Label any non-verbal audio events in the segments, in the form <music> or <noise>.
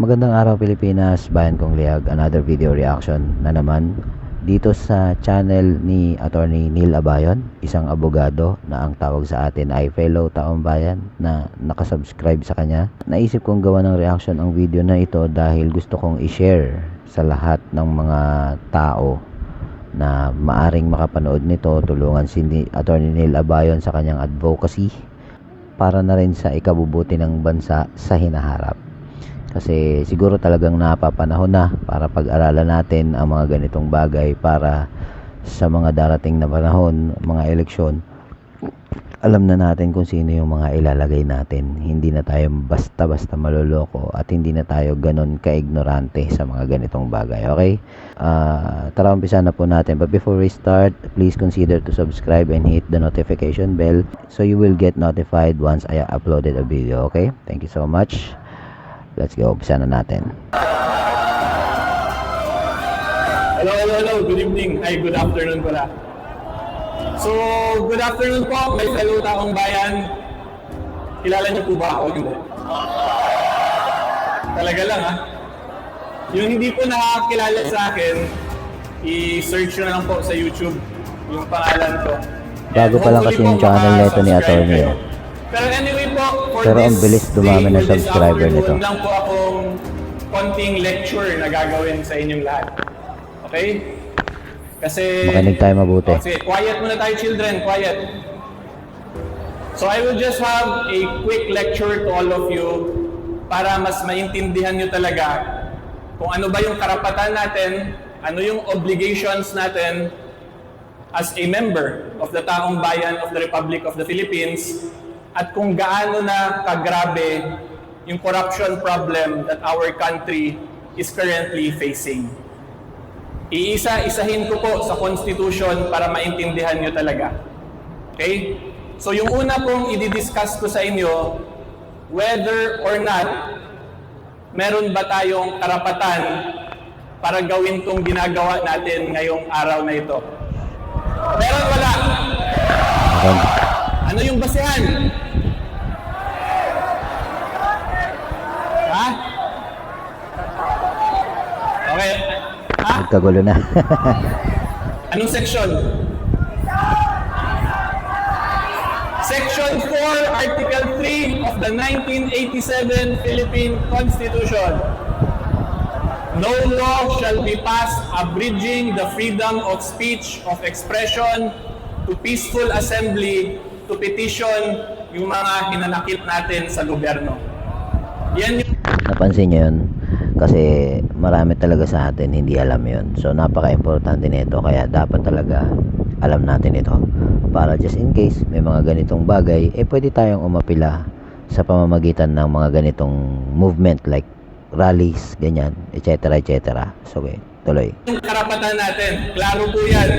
Magandang araw Pilipinas, bayan kong liyag, another video reaction na naman dito sa channel ni Attorney Neil Abayon, isang abogado na ang tawag sa atin ay fellow taong bayan na nakasubscribe sa kanya. Naisip kong gawa ng reaction ang video na ito dahil gusto kong i-share sa lahat ng mga tao na maaring makapanood nito, tulungan si Attorney Neil Abayon sa kanyang advocacy para na rin sa ikabubuti ng bansa sa hinaharap. Kasi siguro talagang napapanahon na para pag-aralan natin ang mga ganitong bagay para sa mga darating na panahon, mga eleksyon, alam na natin kung sino yung mga ilalagay natin. Hindi na tayo basta-basta maloloko at hindi na tayo ganon ka-ignorante sa mga ganitong bagay. Okay? Ah, tara umpisa na po natin. But before we start, please consider to subscribe and hit the notification bell so you will get notified once I uploaded a video. Okay? Thank you so much. Let's go. Umpisa na natin. Hello, hello, hello. Good evening. Ay, good afternoon pala. So, good afternoon po, may fellow taong bayan. Kilala niyo po ba ako? Hindi. Talaga lang, ha? Yung hindi po nakakilala sa akin, i-search nyo na lang po sa YouTube yung pangalan ko. Bago pa lang kasi yung channel nito ni makasubscribe Attorney, kayo. eh. Pero anyway po, for Pero ang this bilis dumami day ng this subscriber nito. afternoon lang po akong konting lecture na gagawin sa inyong lahat. Okay? Kasi... Makinig tayo mabuti. Oh, sige, quiet muna tayo children, quiet. So I will just have a quick lecture to all of you para mas maintindihan nyo talaga kung ano ba yung karapatan natin, ano yung obligations natin as a member of the taong bayan of the Republic of the Philippines at kung gaano na kagrabe yung corruption problem that our country is currently facing. Iisa-isahin ko po sa Constitution para maintindihan nyo talaga. Okay? So yung una pong i-discuss ko sa inyo, whether or not meron ba tayong karapatan para gawin tong ginagawa natin ngayong araw na ito. Meron wala? Ano yung basehan? Ha? Okay. Ha? Nagkagulo na. <laughs> Anong section? Section 4, Article 3 of the 1987 Philippine Constitution. No law shall be passed abridging the freedom of speech, of expression, to peaceful assembly, to petition yung mga hinanakit natin sa gobyerno. Yan yung Napansin nyo yun? Kasi marami talaga sa atin hindi alam yun. So napaka-importante nito kaya dapat talaga alam natin ito. Para just in case may mga ganitong bagay, eh pwede tayong umapila sa pamamagitan ng mga ganitong movement like rallies, ganyan, etc. etc. So okay, tuloy. yung karapatan natin. Klaro po yan.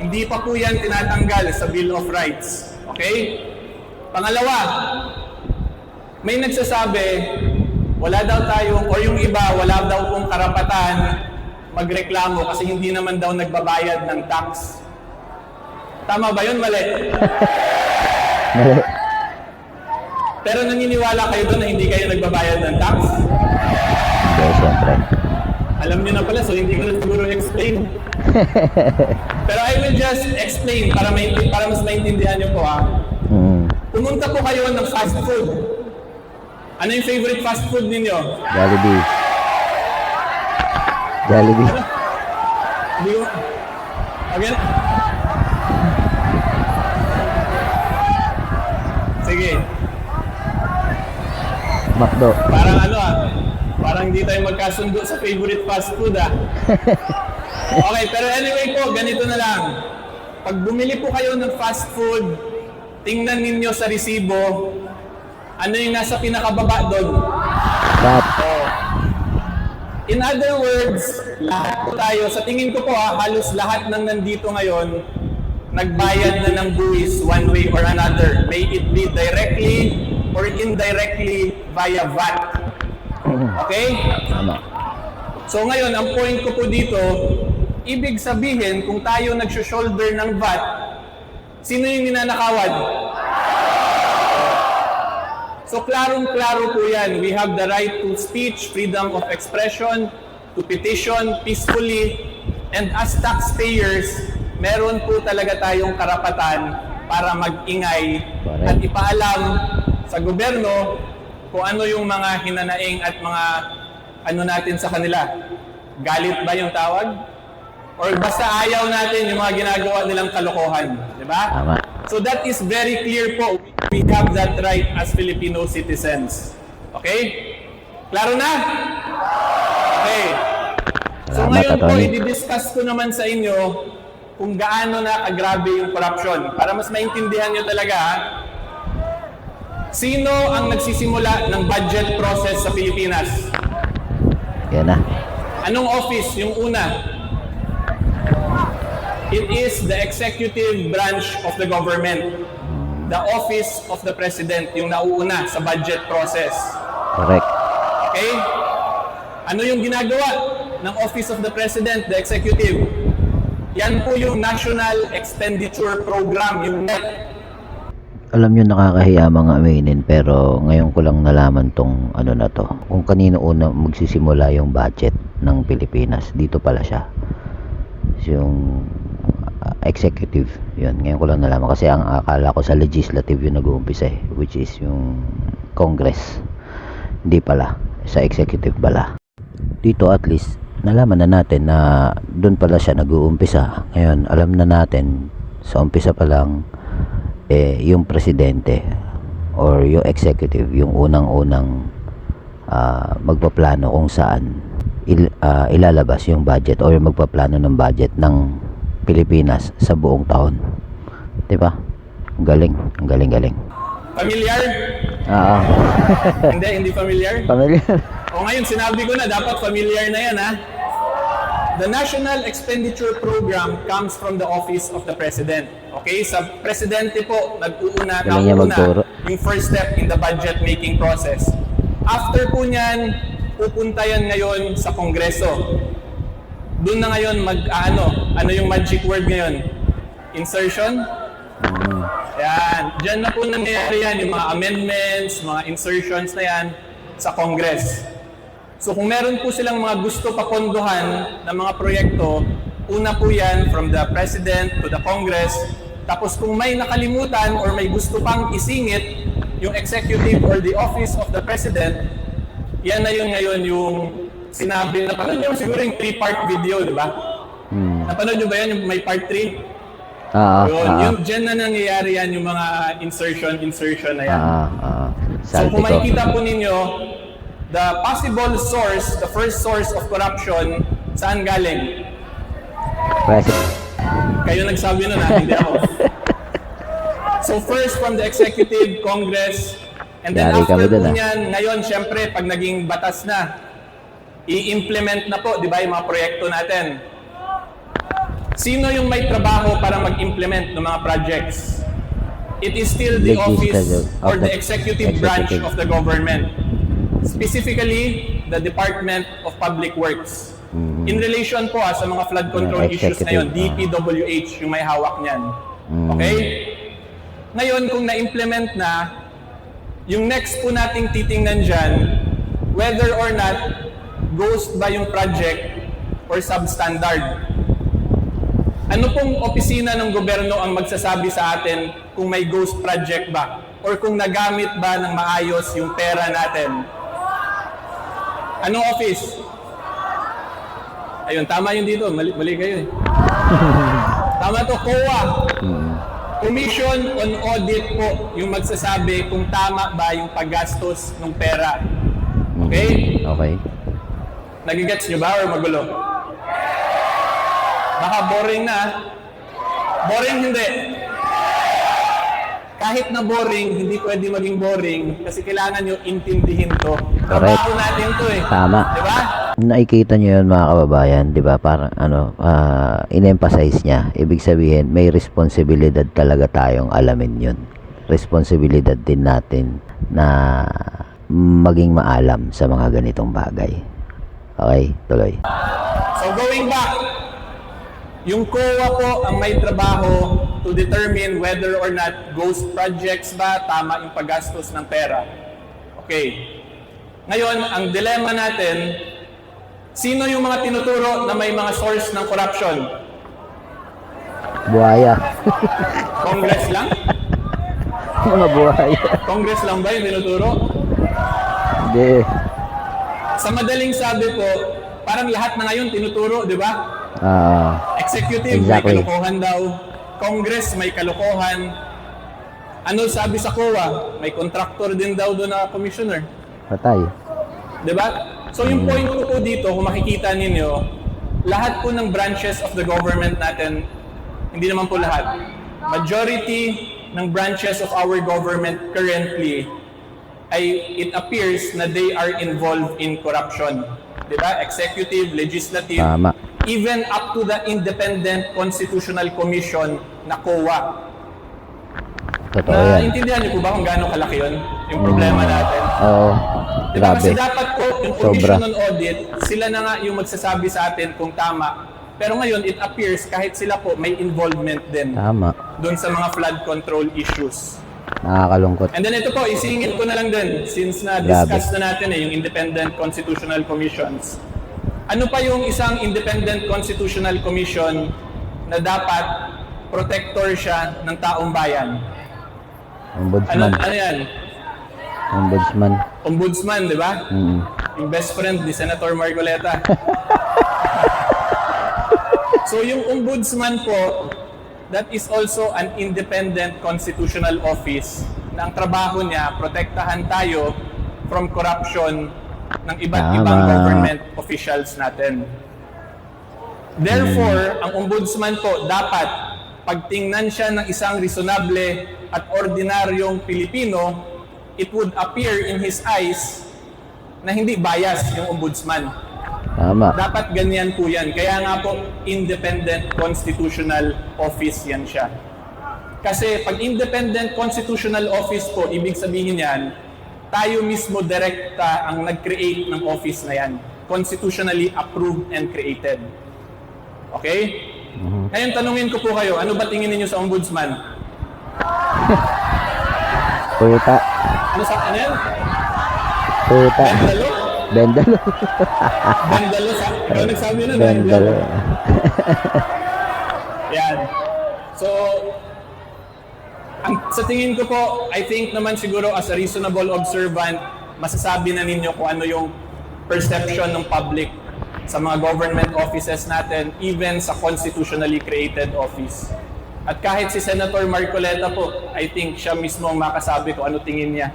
Hindi pa po yan tinatanggal sa Bill of Rights. Okay? Pangalawa, may nagsasabi, wala daw tayo, o yung iba, wala daw pong karapatan magreklamo kasi hindi naman daw nagbabayad ng tax. Tama ba yun? Mali. Mali. Pero naniniwala kayo doon na hindi kayo nagbabayad ng tax? Hindi, syempre. Alam niyo na pala, so hindi ko na siguro explain. <laughs> Pero I will just explain para, may, para mas maintindihan niyo po ha. Mm. Pumunta po kayo ng fast food. Ano yung favorite fast food ninyo? Jollibee. Jollibee. Hindi ko... Again? Sige, McDo. parang ano ah, parang hindi tayo magkasundo sa favorite fast food ah. <laughs> Okay, pero anyway po, ganito na lang. Pag bumili po kayo ng fast food, tingnan ninyo sa resibo, ano yung nasa pinakababa doon. Cut. In other words, lahat po tayo, sa tingin ko po ha, halos lahat ng nandito ngayon, nagbayad na ng buwis one way or another. May it be directly or indirectly via VAT. Okay? Tama. So ngayon, ang point ko po dito, ibig sabihin, kung tayo nag-shoulder ng VAT, sino yung ninanakawan? So klarong-klaro po yan. We have the right to speech, freedom of expression, to petition peacefully, and as taxpayers, meron po talaga tayong karapatan para mag-ingay at ipaalam sa gobyerno kung ano yung mga hinanaing at mga ano natin sa kanila. Galit ba yung tawag? Or basta ayaw natin yung mga ginagawa nilang kalokohan. Di ba? Tama. So that is very clear po. We have that right as Filipino citizens. Okay? Klaro na? Okay. So ngayon po, i-discuss ko naman sa inyo kung gaano na kagrabe yung corruption. Para mas maintindihan nyo talaga, ha? sino ang nagsisimula ng budget process sa Pilipinas? Yan na. Anong office yung una? It is the executive branch of the government. The office of the president, yung nauuna sa budget process. Correct. Okay? Ano yung ginagawa ng office of the president, the executive? Yan po yung National Expenditure Program, yung NEP. Alam nyo nakakahiya mga aminin pero ngayon ko lang nalaman tong ano na to. Kung kanino una magsisimula yung budget ng Pilipinas, dito pala siya. Yung uh, executive, yun. Ngayon ko lang nalaman kasi ang akala ko sa legislative yung nag-uumpisa eh, which is yung Congress. Hindi pala, sa executive pala. Dito at least nalaman na natin na doon pala siya nag-uumpisa. Ngayon, alam na natin sa umpisa pa lang eh, yung presidente or yung executive, yung unang-unang ah, magpaplano kung saan il, ah, ilalabas yung budget or magpaplano ng budget ng Pilipinas sa buong taon. 'Di ba? Galing, ang galing-galing. Familiar? Ah, <laughs> hindi, hindi familiar? familiar. O ngayon, sinabi ko na, dapat familiar na yan ha. The National Expenditure Program comes from the Office of the President. Okay? Sa Presidente po, nag-uuna, Galing magturo. yung first step in the budget making process. After po niyan, pupunta yan ngayon sa Kongreso. Doon na ngayon mag, ah, ano, ano yung magic word ngayon? Insertion? Yan. Diyan na po nangyayari yan, yung mga amendments, mga insertions na yan sa Congress. So kung meron po silang mga gusto papondohan ng mga proyekto, una po yan from the President to the Congress. Tapos kung may nakalimutan or may gusto pang isingit, yung executive or the office of the President, yan na yun ngayon yung sinabi. Napanood nyo siguro yung three-part video, di ba? Hmm. Napanood nyo ba yan yung may part 3? Ah, Yun, ah, yung dyan na nangyayari yan, yung mga insertion, insertion na yan. ah, ah. so Salte kung makikita po ninyo, the possible source, the first source of corruption, saan galing? President. Kayo nagsabi nun ha, hindi ako. <laughs> so first from the executive, Congress, and then Yari after po ah. niyan, ngayon syempre pag naging batas na, i-implement na po, di ba, yung mga proyekto natin. Sino yung may trabaho para mag-implement ng mga projects? It is still the office or the executive branch of the government. Specifically, the Department of Public Works. Mhm. In relation po ah, sa mga flood control issues na yun, executive, ah. DPWH yung may hawak niyan. Mhm. Okay? Ngayon, kung na-implement na, yung next po nating titingnan dyan, whether or not ghost ba yung project or substandard. Ano pong opisina ng gobyerno ang magsasabi sa atin kung may ghost project ba? Or kung nagamit ba ng maayos yung pera natin? Anong office? Ayun, tama yun dito. Mali, mali kayo eh. <laughs> tama to, COA. Hmm. Commission on Audit po yung magsasabi kung tama ba yung paggastos ng pera. Okay? Okay. Nagigets nyo ba or magulo? Baka boring na. ah. Boring hindi. Kahit na boring, hindi pwede maging boring kasi kailangan nyo intindihin to. Trabaho natin to eh. Tama. Di ba? Nakikita nyo yun mga kababayan, di ba? Parang ano, ah, in-emphasize niya. Ibig sabihin, may responsibilidad talaga tayong alamin yun. Responsibilidad din natin na maging maalam sa mga ganitong bagay. Okay, tuloy. So going back, yung COA po ang may trabaho to determine whether or not ghost projects ba tama yung paggastos ng pera. Okay. Ngayon, ang dilemma natin, sino yung mga tinuturo na may mga source ng corruption? Buhaya. Congress <laughs> lang? Mga buhaya. Congress lang ba yung tinuturo? Hindi. Sa madaling sabi po, parang lahat na ngayon tinuturo, di ba? Ah, Executive Exactly. may kalokohan daw. Congress may kalokohan. Ano sabi sa COA? May contractor din daw doon na commissioner. patay. Di ba? So yung point ko po dito, kung makikita ninyo, lahat po ng branches of the government natin, hindi naman po lahat, majority ng branches of our government currently ay it appears na they are involved in corruption. Di ba? Executive, legislative, Tama. even up to the Independent Constitutional Commission na COA. Totoo Na yan. intindihan niyo po ba kung gaano kalaki yun? Yung problema natin? Oo. Diba? Kasi Grabe. dapat po, yung Sobra. Commission on Audit, sila na nga yung magsasabi sa atin kung tama. Pero ngayon, it appears kahit sila po may involvement din Tama. doon sa mga flood control issues. Nakakalungkot. And then ito po, isingit ko na lang din since na-discuss na natin eh, yung Independent Constitutional Commissions. Ano pa yung isang Independent Constitutional Commission na dapat protector siya ng taong bayan? Ano, Ombudsman. ano yan? Ombudsman. Ombudsman, di ba? Mm. Yung best friend ni Senator Marcoleta. <laughs> so yung ombudsman po, that is also an independent constitutional office na ang trabaho niya, protektahan tayo from corruption ng iba't Tama. ibang government officials natin. Therefore, ang ombudsman po dapat pagtingnan siya ng isang reasonable at ordinaryong Pilipino, it would appear in his eyes na hindi bias yung ombudsman. Tama. Dapat ganyan po yan. Kaya nga po, independent constitutional office yan siya. Kasi pag independent constitutional office po, ibig sabihin yan, tayo mismo direkta ang nag-create ng office na yan. Constitutionally approved and created. Okay? Ngayon, tanungin ko po kayo, ano ba tingin ninyo sa ombudsman? Puta. Ano sa ano yan? Puta. Bendalo? Bendalo. Bendalo sa... Ikaw nagsabi na, Bendalo. Yan. So, ang, sa tingin ko po, I think naman siguro as a reasonable observant, masasabi na ninyo kung ano yung perception ng public sa mga government offices natin, even sa constitutionally created office. At kahit si Senator Marcoleta po, I think siya mismo ang makasabi ko ano tingin niya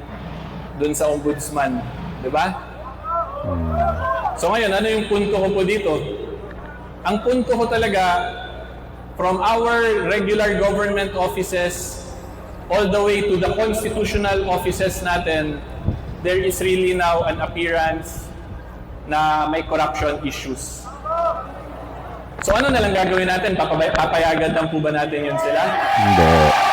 dun sa ombudsman. Ba? So ngayon, ano yung punto ko po dito? Ang punto ko talaga, from our regular government offices all the way to the constitutional offices natin, there is really now an appearance na may corruption issues. So ano na lang gagawin natin? Papabay- papayagan lang po ba natin yun sila? Hindi.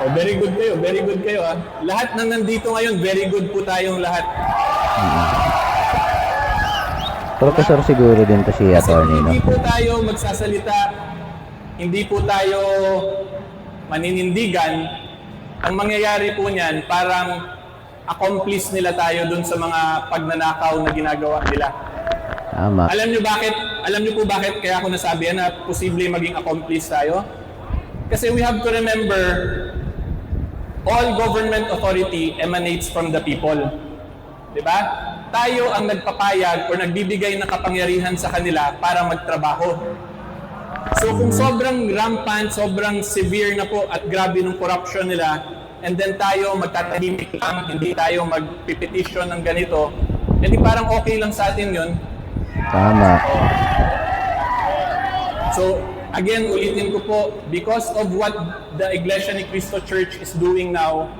Oh, very good kayo, very good kayo ah. Lahat ng nandito ngayon, very good po tayong lahat. Professor siguro din to si Kasi no? hindi po tayo magsasalita, hindi po tayo maninindigan. Ang mangyayari po niyan, parang accomplice nila tayo dun sa mga pagnanakaw na ginagawa nila. Tama. Alam niyo bakit? Alam niyo po bakit kaya ako nasabi yan na posible maging accomplice tayo? Kasi we have to remember all government authority emanates from the people. 'Di ba? Tayo ang nagpapayag o nagbibigay ng kapangyarihan sa kanila para magtrabaho. So kung sobrang rampant, sobrang severe na po at grabe ng corruption nila, and then tayo magtatahimik lang, hindi tayo magpipetition ng ganito, edi parang okay lang sa atin yun. Tama. So, again, ulitin ko po, because of what the Iglesia ni Cristo Church is doing now,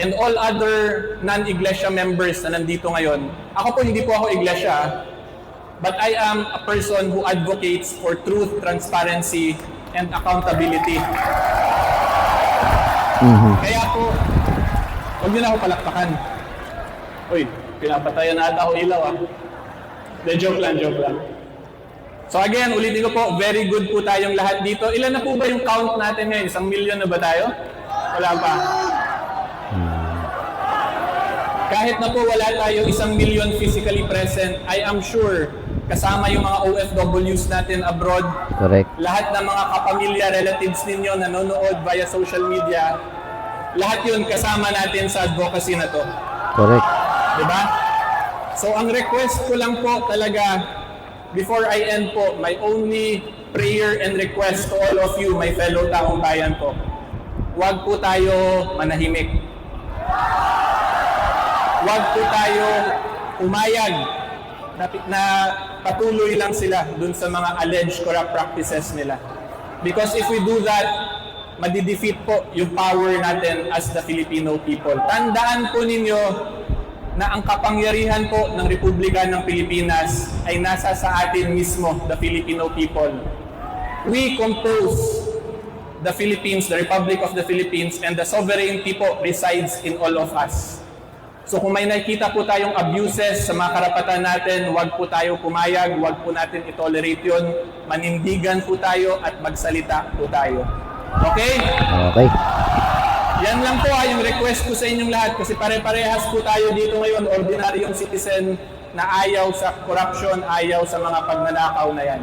and all other non-iglesia members na nandito ngayon, ako po hindi po ako iglesia, but I am a person who advocates for truth, transparency, and accountability. Mhm. Kaya po, huwag niyo na ako palakpakan. Uy, pinapatayan na ata ako ilaw ah. De, joke lang, joke lang. So again, ulitin ko po, very good po tayong lahat dito. Ilan na po ba yung count natin ngayon? Isang million na ba tayo? Wala pa. kahit na po wala tayo isang million physically present, I am sure kasama yung mga OFWs natin abroad, Correct. lahat ng mga kapamilya, relatives ninyo nanonood via social media, lahat yun kasama natin sa advocacy na to. Correct. Di ba? So ang request ko lang po talaga, before I end po, my only prayer and request to all of you, my fellow taong bayan po, huwag po tayo manahimik. Huwag po tayo umayag na, na patuloy lang sila dun sa mga alleged corrupt practices nila. Because if we do that, madidefeat po yung power natin as the Filipino people. Tandaan po ninyo na ang kapangyarihan po ng Republika ng Pilipinas ay nasa sa atin mismo, the Filipino people. We compose the Philippines, the Republic of the Philippines, and the sovereignty po resides in all of us. So kung may nakikita po tayong abuses sa mga karapatan natin, huwag po tayo pumayag, huwag po natin itolerate yun. Manindigan po tayo at magsalita po tayo. Okay? Okay. Yan lang po ah, yung request ko sa inyong lahat kasi pare-parehas po tayo dito ngayon, ordinaryong citizen na ayaw sa corruption, ayaw sa mga pagnanakaw na yan.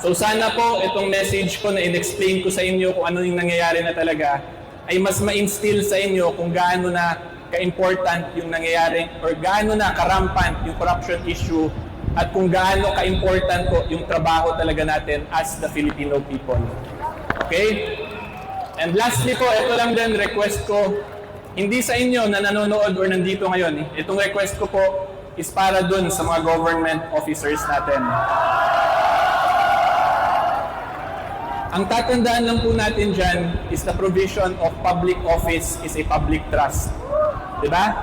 So sana po itong message ko na in-explain ko sa inyo kung ano yung nangyayari na talaga ay mas ma-instill sa inyo kung gaano na ka-important yung nangyayari or gaano na karampant yung corruption issue at kung gaano ka-important po yung trabaho talaga natin as the Filipino people. Okay? And lastly po, ito lang din request ko, hindi sa inyo na nanonood or nandito ngayon. eh. Itong request ko po is para dun sa mga government officers natin. Ang tatandaan lang po natin dyan is the provision of public office is a public trust. Diba?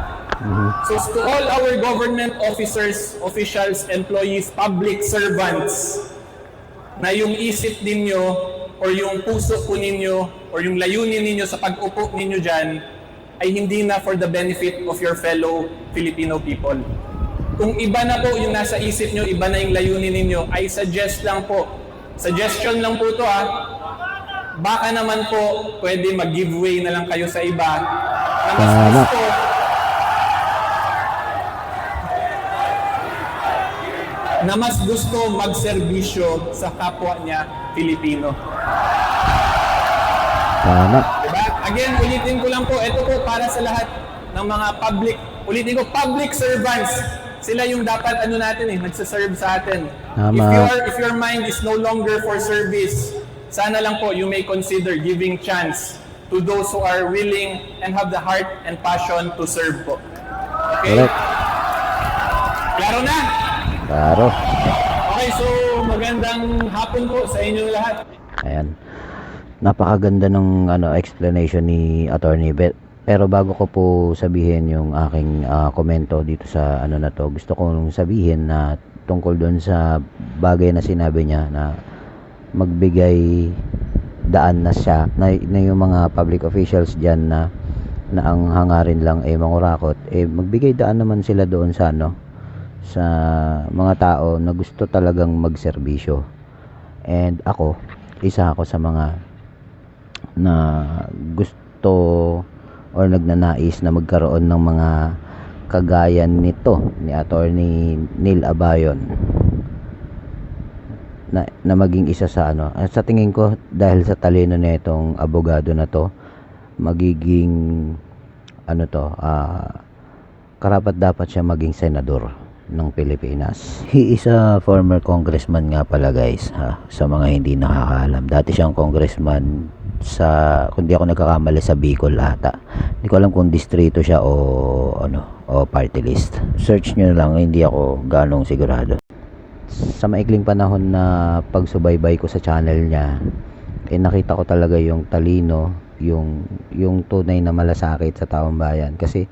So to all our government officers, officials, employees, public servants, na yung isip ninyo or yung puso po ninyo or yung layunin ninyo sa pag-upo ninyo dyan ay hindi na for the benefit of your fellow Filipino people. Kung iba na po yung nasa isip nyo, iba na yung layunin ninyo, I suggest lang po, suggestion lang po to ha, baka naman po pwede mag-giveaway na lang kayo sa iba. Na mas gusto na mas gusto magserbisyo sa kapwa niya Filipino. Tama. Diba? Again, ulitin ko lang po, ito po para sa lahat ng mga public, ulitin ko, public servants. Sila yung dapat ano natin eh, nagsaserve sa atin. Tama. If your if your mind is no longer for service, sana lang po you may consider giving chance to those who are willing and have the heart and passion to serve po. Okay? Correct. Klaro na? Klaro. Okay, so magandang hapon po sa inyong lahat. Ayan. Napakaganda ng ano explanation ni Attorney Bet. Pero bago ko po sabihin yung aking ah, komento dito sa ano na to, gusto kong sabihin na tungkol doon sa bagay na sinabi niya na magbigay daan na siya na, na yung mga public officials diyan na na ang hangarin lang ay mangurakot eh magbigay daan naman sila doon sa ano sa mga tao na gusto talagang magserbisyo. And ako isa ako sa mga na gusto or nagnanais na magkaroon ng mga kagaya nito ni Attorney Neil Abayon na, na maging isa sa ano. Sa tingin ko dahil sa talino nitong abogado na to magiging ano to ah karapat dapat siya maging senador ng Pilipinas. He is a former congressman nga pala guys ha, sa mga hindi nakakaalam. Dati siyang congressman sa kung di ako nagkakamali sa Bicol ata. Hindi ko alam kung distrito siya o ano o party list. Search na lang, hindi ako ganong sigurado. Sa maikling panahon na pagsubaybay ko sa channel niya, eh nakita ko talaga yung talino, yung yung tunay na malasakit sa taong bayan kasi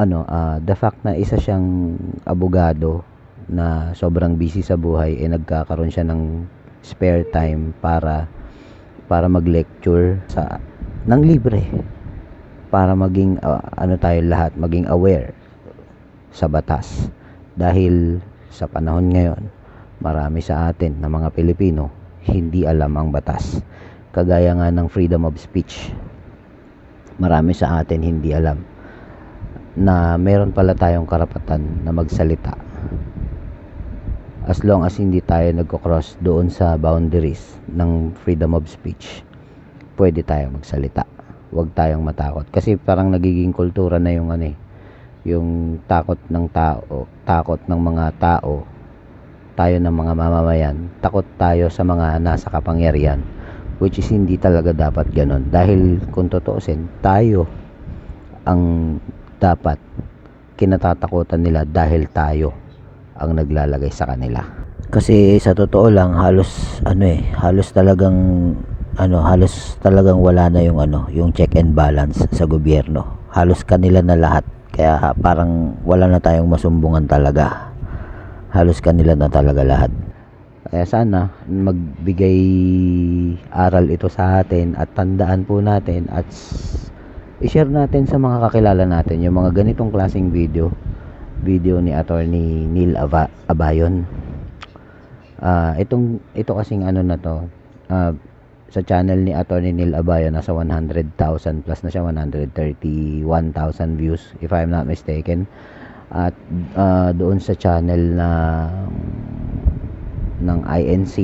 ano, ah, the fact na isa siyang abogado na sobrang busy sa buhay eh nagkakaroon siya ng spare time para para mag-lecture sa ng libre. Para maging ah, ano tayo lahat maging aware sa batas. Dahil sa panahon ngayon marami sa atin na mga Pilipino hindi alam ang batas. Kagaya nga ng freedom of speech marami sa atin hindi alam na meron pala tayong karapatan na magsalita. As long as hindi tayo nagko-cross doon sa boundaries ng freedom of speech pwede tayo magsalita. Huwag tayong matakot. Kasi parang nagiging kultura na yung ano eh yung takot ng tao takot ng mga tao tayo ng mga mamamayan. Takot tayo sa mga nasa kapangyarihan which is hindi talaga dapat ganon dahil kung totoosin tayo ang dapat kinatatakutan nila dahil tayo ang naglalagay sa kanila. Kasi sa totoo lang halos ano eh halos talagang ano halos talagang wala na yung ano yung check and balance sa gobyerno. Halos kanila na lahat. Kaya parang wala na tayong masumbungan talaga. Halos kanila na talaga lahat. Kaya sana magbigay aral ito sa atin at tandaan po natin at i-share natin sa mga kakilala natin yung mga ganitong klaseng video. Video ni attorney Neil Ava- Abayon. Ah, itong ito kasing ano na to ah, sa channel ni attorney Neil Abayon nasa 100,000 plus na siya 131,000 views if I'm not mistaken. At ah, doon sa channel na ng INC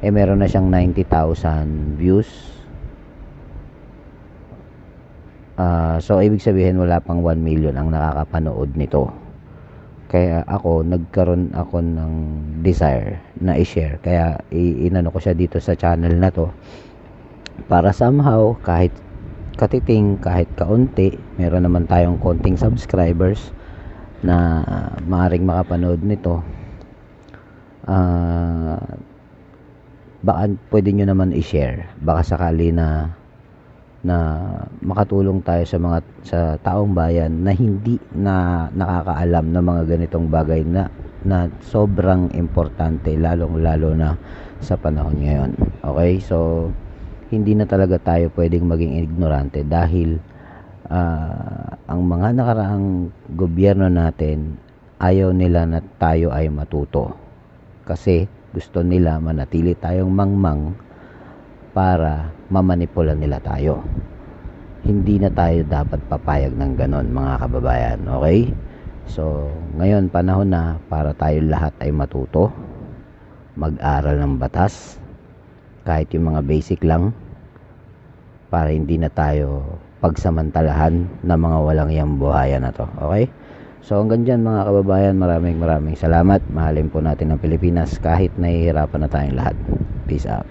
eh meron na siyang 90,000 views Ah, so ibig sabihin wala pang 1 million ang nakakapanood nito. Kaya ako nagkaroon ako ng desire na i-share. Kaya inano ko siya dito sa channel na to. Para somehow kahit katiting kahit kaunti meron naman tayong konting subscribers na maaring makapanood nito. Ah baka pwede nyo naman i-share. Baka sakali na na makatulong tayo sa mga sa taong bayan na hindi na nakakaalam ng mga ganitong bagay na na sobrang importante lalong lalo na sa panahon ngayon. Okay? So hindi na talaga tayo pwedeng maging ignorante dahil ah, ang mga nakaraang gobyerno natin ayaw nila na tayo ay matuto. Kasi gusto nila manatili tayong mangmang para mamanipula nila tayo. Hindi na tayo dapat papayag ng ganon mga kababayan. Okay? So, ngayon panahon na para tayo lahat ay matuto. Mag-aral ng batas. Kahit yung mga basic lang. Para hindi na tayo pagsamantalahan ng mga walang iyang buhayan na to. Okay? So hanggang dyan mga kababayan, maraming maraming salamat. Mahalin po natin ang Pilipinas kahit nahihirapan na tayong lahat. Peace out.